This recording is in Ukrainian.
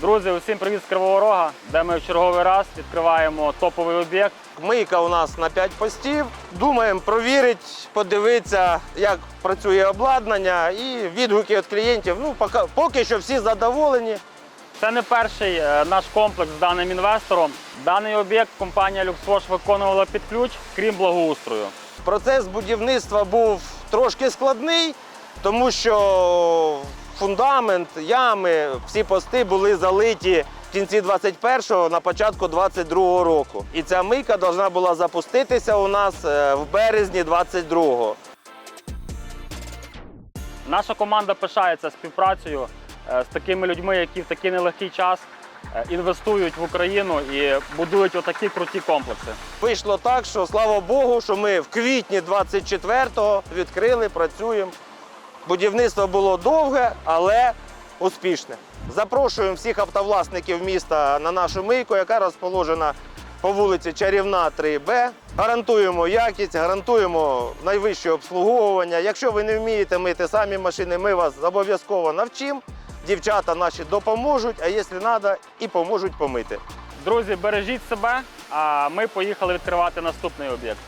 Друзі, усім привіт з Кривого Рога, де ми в черговий раз відкриваємо топовий об'єкт. Мийка у нас на 5 постів. Думаємо провірити, подивитися, як працює обладнання і відгуки від клієнтів. Ну, поки, поки що всі задоволені. Це не перший е, наш комплекс з даним інвестором. Даний об'єкт компанія Люксвош виконувала під ключ, крім благоустрою. Процес будівництва був трошки складний, тому що фундамент, ями, всі пости були залиті в кінці 21-го, на початку 22-го року. І ця мийка повинна була запуститися у нас е, в березні 22-го. Наша команда пишається співпрацею е, з такими людьми, які в такий нелегкий час е, інвестують в Україну і будують отакі круті комплекси. Вийшло так, що слава Богу, що ми в квітні 24-го відкрили, працюємо. Будівництво було довге, але успішне. Запрошуємо всіх автовласників міста на нашу мийку, яка розположена по вулиці Чарівна 3Б. Гарантуємо якість, гарантуємо найвище обслуговування. Якщо ви не вмієте мити самі машини, ми вас обов'язково навчимо. Дівчата наші допоможуть, а якщо треба, і поможуть помити. Друзі, бережіть себе, а ми поїхали відкривати наступний об'єкт.